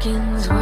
seconds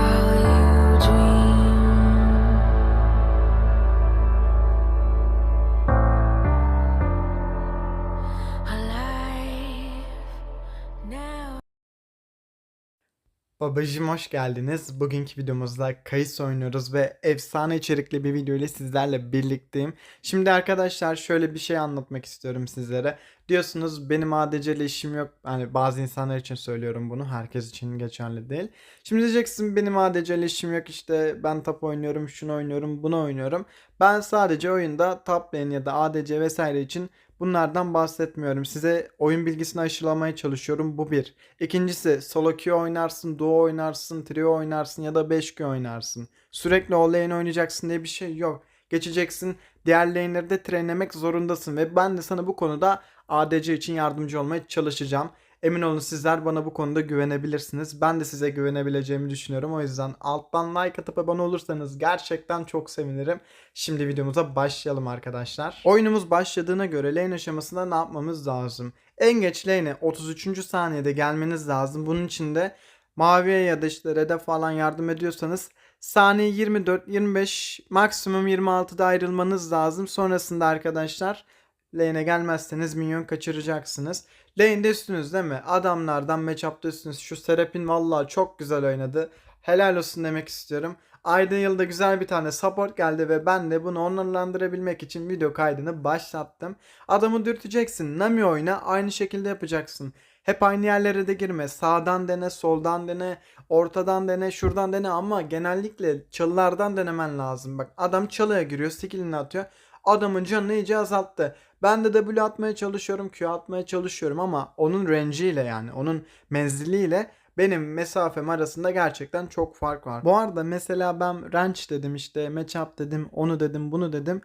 Babacım hoş geldiniz. Bugünkü videomuzda kayıs oynuyoruz ve efsane içerikli bir video ile sizlerle birlikteyim. Şimdi arkadaşlar şöyle bir şey anlatmak istiyorum sizlere. Diyorsunuz benim ADC ile işim yok. Hani bazı insanlar için söylüyorum bunu. Herkes için geçerli değil. Şimdi diyeceksin benim ADC ile işim yok işte ben top oynuyorum, şunu oynuyorum, bunu oynuyorum. Ben sadece oyunda top lane ya da ADC vesaire için bunlardan bahsetmiyorum. Size oyun bilgisini aşılamaya çalışıyorum. Bu bir. İkincisi solo queue oynarsın, duo oynarsın, trio oynarsın ya da 5Q oynarsın. Sürekli all lane oynayacaksın diye bir şey yok. Geçeceksin diğer lane'leri de trenlemek zorundasın ve ben de sana bu konuda ADC için yardımcı olmaya çalışacağım. Emin olun sizler bana bu konuda güvenebilirsiniz. Ben de size güvenebileceğimi düşünüyorum. O yüzden alttan like atıp abone olursanız gerçekten çok sevinirim. Şimdi videomuza başlayalım arkadaşlar. Oyunumuz başladığına göre lane aşamasında ne yapmamız lazım? En geç lane'e 33. saniyede gelmeniz lazım. Bunun için de maviye ya da işte red'e falan yardım ediyorsanız saniye 24-25 maksimum 26'da ayrılmanız lazım. Sonrasında arkadaşlar lane'e gelmezseniz minyon kaçıracaksınız. Lane'de üstünüz değil mi? Adamlardan matchup'ta üstünüz. Şu Serap'in vallahi çok güzel oynadı. Helal olsun demek istiyorum. Ayda yılda güzel bir tane support geldi ve ben de bunu onurlandırabilmek için video kaydını başlattım. Adamı dürteceksin. Nami oyna aynı şekilde yapacaksın. Hep aynı yerlere de girme. Sağdan dene, soldan dene, ortadan dene, şuradan dene ama genellikle çalılardan denemen lazım. Bak adam çalıya giriyor, skillini atıyor. Adamın canını iyice azalttı. Ben de W atmaya çalışıyorum, Q atmaya çalışıyorum ama onun range'iyle yani onun menziliyle benim mesafem arasında gerçekten çok fark var. Bu arada mesela ben range dedim işte matchup dedim, onu dedim, bunu dedim.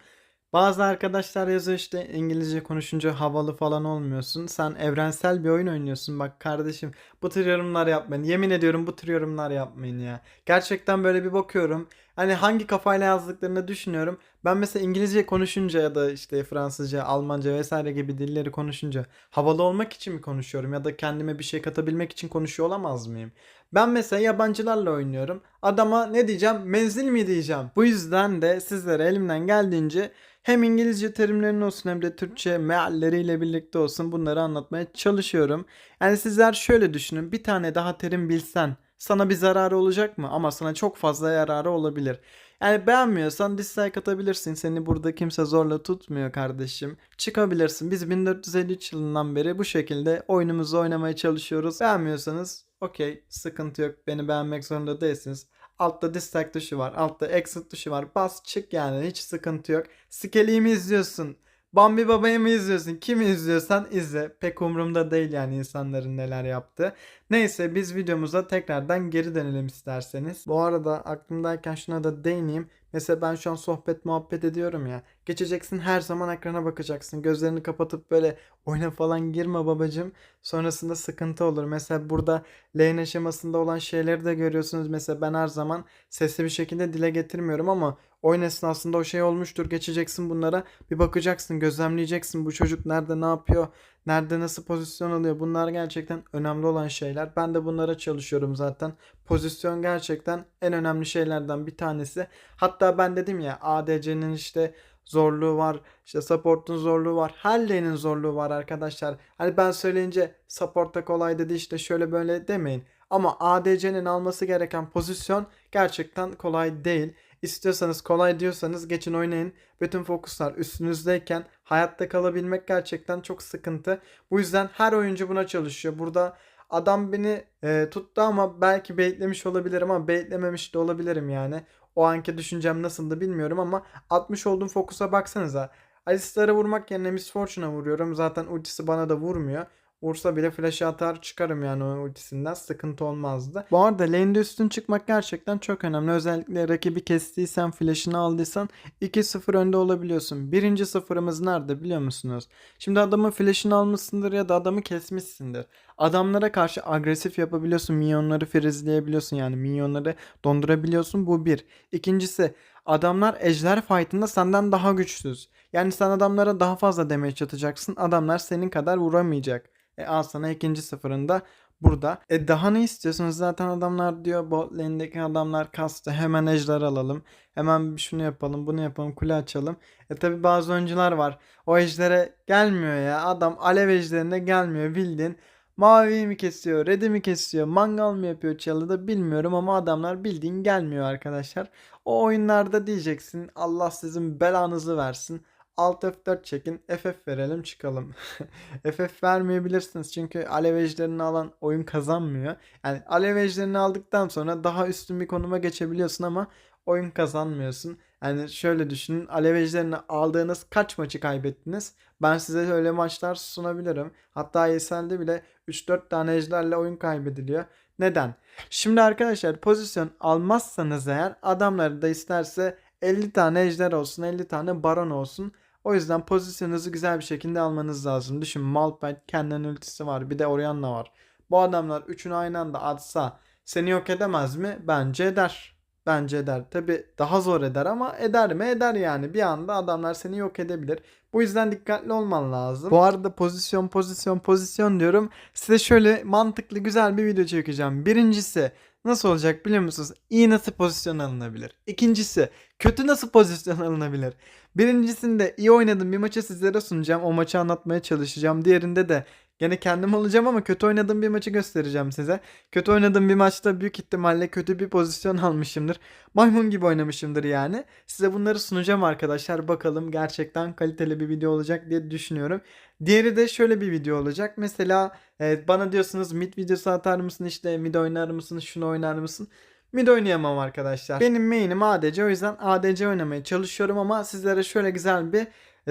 Bazı arkadaşlar yazıyor işte İngilizce konuşunca havalı falan olmuyorsun. Sen evrensel bir oyun oynuyorsun. Bak kardeşim bu tür yorumlar yapmayın. Yemin ediyorum bu tür yorumlar yapmayın ya. Gerçekten böyle bir bakıyorum. Hani hangi kafayla yazdıklarını düşünüyorum. Ben mesela İngilizce konuşunca ya da işte Fransızca, Almanca vesaire gibi dilleri konuşunca havalı olmak için mi konuşuyorum ya da kendime bir şey katabilmek için konuşuyor olamaz mıyım? Ben mesela yabancılarla oynuyorum. Adama ne diyeceğim? Menzil mi diyeceğim? Bu yüzden de sizlere elimden geldiğince hem İngilizce terimlerin olsun hem de Türkçe mealleriyle birlikte olsun bunları anlatmaya çalışıyorum. Yani sizler şöyle düşünün. Bir tane daha terim bilsen sana bir zararı olacak mı? Ama sana çok fazla yararı olabilir. Yani beğenmiyorsan dislike atabilirsin. Seni burada kimse zorla tutmuyor kardeşim. Çıkabilirsin. Biz 1453 yılından beri bu şekilde oyunumuzu oynamaya çalışıyoruz. Beğenmiyorsanız okey sıkıntı yok. Beni beğenmek zorunda değilsiniz. Altta dislike tuşu var. Altta exit tuşu var. Bas çık yani hiç sıkıntı yok. Skeli'yi mi izliyorsun? Bambi Baba'yı mı izliyorsun? Kimi izliyorsan izle. Pek umurumda değil yani insanların neler yaptığı. Neyse biz videomuza tekrardan geri dönelim isterseniz. Bu arada aklımdayken şuna da değineyim. Mesela ben şu an sohbet muhabbet ediyorum ya. Geçeceksin her zaman ekrana bakacaksın. Gözlerini kapatıp böyle oyuna falan girme babacım. Sonrasında sıkıntı olur. Mesela burada lane aşamasında olan şeyleri de görüyorsunuz. Mesela ben her zaman sesli bir şekilde dile getirmiyorum ama oyun esnasında o şey olmuştur. Geçeceksin bunlara. Bir bakacaksın, gözlemleyeceksin. Bu çocuk nerede ne yapıyor? Nerede nasıl pozisyon alıyor? Bunlar gerçekten önemli olan şeyler. Ben de bunlara çalışıyorum zaten. Pozisyon gerçekten en önemli şeylerden bir tanesi. Hatta ben dedim ya ADC'nin işte zorluğu var. işte support'un zorluğu var. Her lane'in zorluğu var arkadaşlar. Hani ben söyleyince support'ta kolay dedi işte şöyle böyle demeyin. Ama ADC'nin alması gereken pozisyon gerçekten kolay değil. İstiyorsanız kolay diyorsanız geçin oynayın. Bütün fokuslar üstünüzdeyken hayatta kalabilmek gerçekten çok sıkıntı. Bu yüzden her oyuncu buna çalışıyor. Burada adam beni e, tuttu ama belki baitlemiş olabilirim ama baitlememiş de olabilirim yani. O anki düşüncem nasıldı bilmiyorum ama atmış olduğum fokusa baksanıza. Alistar'a vurmak yerine Miss Fortune'a vuruyorum. Zaten ultisi bana da vurmuyor. Vursa bile flash atar çıkarım yani o ultisinden sıkıntı olmazdı. Bu arada lane'de üstün çıkmak gerçekten çok önemli. Özellikle rakibi kestiysen flash'ını aldıysan 2-0 önde olabiliyorsun. Birinci sıfırımız nerede biliyor musunuz? Şimdi adamın flash'ını almışsındır ya da adamı kesmişsindir. Adamlara karşı agresif yapabiliyorsun. Minyonları frizleyebiliyorsun yani minyonları dondurabiliyorsun. Bu bir. İkincisi adamlar ejder fight'ında senden daha güçsüz. Yani sen adamlara daha fazla damage atacaksın. Adamlar senin kadar vuramayacak. E al sana ikinci sıfırında burada. E daha ne istiyorsunuz? Zaten adamlar diyor bot lane'deki adamlar kastı. Hemen ejder alalım. Hemen şunu yapalım, bunu yapalım, kule açalım. E tabi bazı oyuncular var. O ejdere gelmiyor ya. Adam alev ejderine gelmiyor bildiğin. Mavi mi kesiyor, red'i mi kesiyor, mangal mı yapıyor çalıda bilmiyorum ama adamlar bildiğin gelmiyor arkadaşlar. O oyunlarda diyeceksin Allah sizin belanızı versin. Alt F4 çekin, FF verelim çıkalım. FF vermeyebilirsiniz çünkü alev ejderini alan oyun kazanmıyor. Yani alev ejderini aldıktan sonra daha üstün bir konuma geçebiliyorsun ama oyun kazanmıyorsun. Yani şöyle düşünün alev ejderini aldığınız kaç maçı kaybettiniz? Ben size öyle maçlar sunabilirim. Hatta ESL'de bile 3-4 tane ejderle oyun kaybediliyor. Neden? Şimdi arkadaşlar pozisyon almazsanız eğer adamları da isterse 50 tane ejder olsun 50 tane baron olsun. O yüzden pozisyonunuzu güzel bir şekilde almanız lazım. Düşün Malphite kendinin ultisi var bir de Orianna var. Bu adamlar üçünü aynı anda atsa seni yok edemez mi? Bence eder. Bence eder. Tabi daha zor eder ama eder mi? Eder yani. Bir anda adamlar seni yok edebilir. Bu yüzden dikkatli olman lazım. Bu arada pozisyon pozisyon pozisyon diyorum. Size şöyle mantıklı güzel bir video çekeceğim. Birincisi nasıl olacak biliyor musunuz? İyi nasıl pozisyon alınabilir? İkincisi kötü nasıl pozisyon alınabilir? Birincisinde iyi oynadığım bir maçı sizlere sunacağım. O maçı anlatmaya çalışacağım. Diğerinde de Gene kendim olacağım ama kötü oynadığım bir maçı göstereceğim size. Kötü oynadığım bir maçta büyük ihtimalle kötü bir pozisyon almışımdır. Maymun gibi oynamışımdır yani. Size bunları sunacağım arkadaşlar. Bakalım gerçekten kaliteli bir video olacak diye düşünüyorum. Diğeri de şöyle bir video olacak. Mesela e, bana diyorsunuz mid videosu atar mısın işte mid oynar mısın şunu oynar mısın? Mid oynayamam arkadaşlar. Benim main'im ADC o yüzden ADC oynamaya çalışıyorum ama sizlere şöyle güzel bir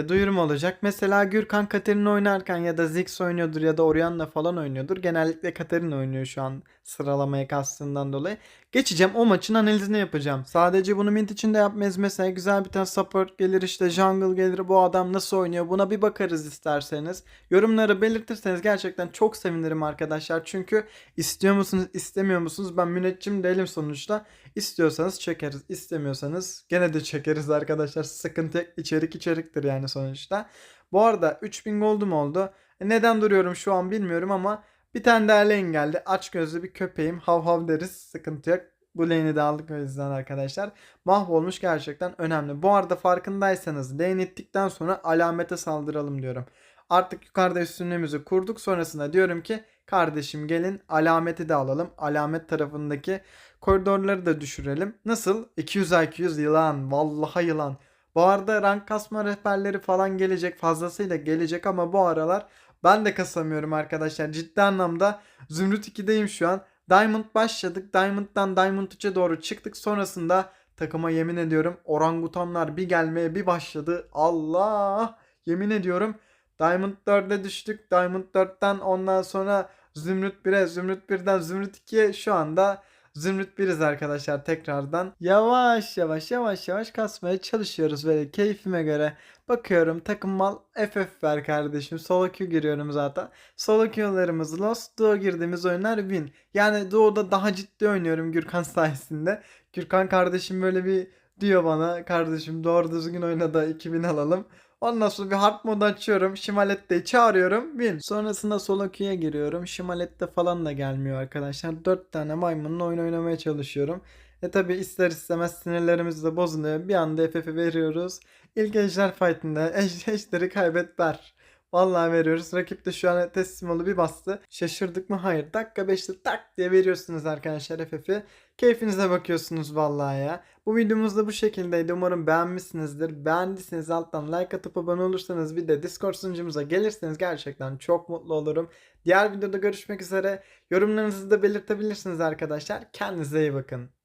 duyurum olacak. Mesela Gürkan Katerina oynarken ya da Ziggs oynuyordur ya da Orianna falan oynuyordur. Genellikle Katerina oynuyor şu an sıralamaya kastığından dolayı. Geçeceğim o maçın analizini yapacağım. Sadece bunu mint içinde yapmayız. Mesela güzel bir tane support gelir işte jungle gelir bu adam nasıl oynuyor buna bir bakarız isterseniz. Yorumları belirtirseniz gerçekten çok sevinirim arkadaşlar. Çünkü istiyor musunuz istemiyor musunuz ben müneccim değilim sonuçta. İstiyorsanız çekeriz istemiyorsanız gene de çekeriz arkadaşlar. Sıkıntı içerik içeriktir yani sonuçta. Bu arada 3000 gold'um oldu. E, Neden duruyorum şu an bilmiyorum ama bir tane daha lane geldi. Aç gözlü bir köpeğim. Hav hav deriz. Sıkıntı yok. Bu lane'i de aldık o yüzden arkadaşlar. Mahvolmuş gerçekten önemli. Bu arada farkındaysanız lane ittikten sonra alamete saldıralım diyorum. Artık yukarıda üstünlüğümüzü kurduk. Sonrasında diyorum ki kardeşim gelin alameti de alalım. Alamet tarafındaki koridorları da düşürelim. Nasıl? 200 IQ yılan. Vallahi yılan. Bu arada rank kasma rehberleri falan gelecek. Fazlasıyla gelecek ama bu aralar ben de kasamıyorum arkadaşlar. Ciddi anlamda Zümrüt 2'deyim şu an. Diamond başladık. Diamond'dan Diamond 3'e doğru çıktık. Sonrasında takıma yemin ediyorum orangutanlar bir gelmeye bir başladı. Allah! Yemin ediyorum Diamond 4'e düştük. Diamond 4'ten ondan sonra Zümrüt 1'e, Zümrüt 1'den Zümrüt 2'ye şu anda Zümrüt biriz arkadaşlar tekrardan. Yavaş yavaş yavaş yavaş kasmaya çalışıyoruz böyle keyfime göre. Bakıyorum takım mal FF ver kardeşim. Solo queue giriyorum zaten. Solo queue'larımız Lost. Duo girdiğimiz oyunlar win. Yani Duo'da daha ciddi oynuyorum Gürkan sayesinde. Gürkan kardeşim böyle bir diyor bana. Kardeşim doğru düzgün oyna da 2000 alalım. Ondan sonra bir hard mod açıyorum. Şimalette'yi çağırıyorum. Win. Sonrasında solo queue'ya giriyorum. Şimalette falan da gelmiyor arkadaşlar. 4 tane maymunla oyun oynamaya çalışıyorum. E tabi ister istemez sinirlerimiz de bozuluyor. Bir anda FF'i veriyoruz. İlk ejder fight'ında ej- ejderi kaybet ver. Vallahi veriyoruz. Rakip de şu an teslim olup bir bastı. Şaşırdık mı? Hayır. Dakika 5'te tak diye veriyorsunuz arkadaşlar FF'i. Keyfinize bakıyorsunuz vallahi ya. Bu videomuz da bu şekildeydi. Umarım beğenmişsinizdir. Beğendiyseniz alttan like atıp abone olursanız bir de Discord sunucumuza gelirseniz gerçekten çok mutlu olurum. Diğer videoda görüşmek üzere. Yorumlarınızı da belirtebilirsiniz arkadaşlar. Kendinize iyi bakın.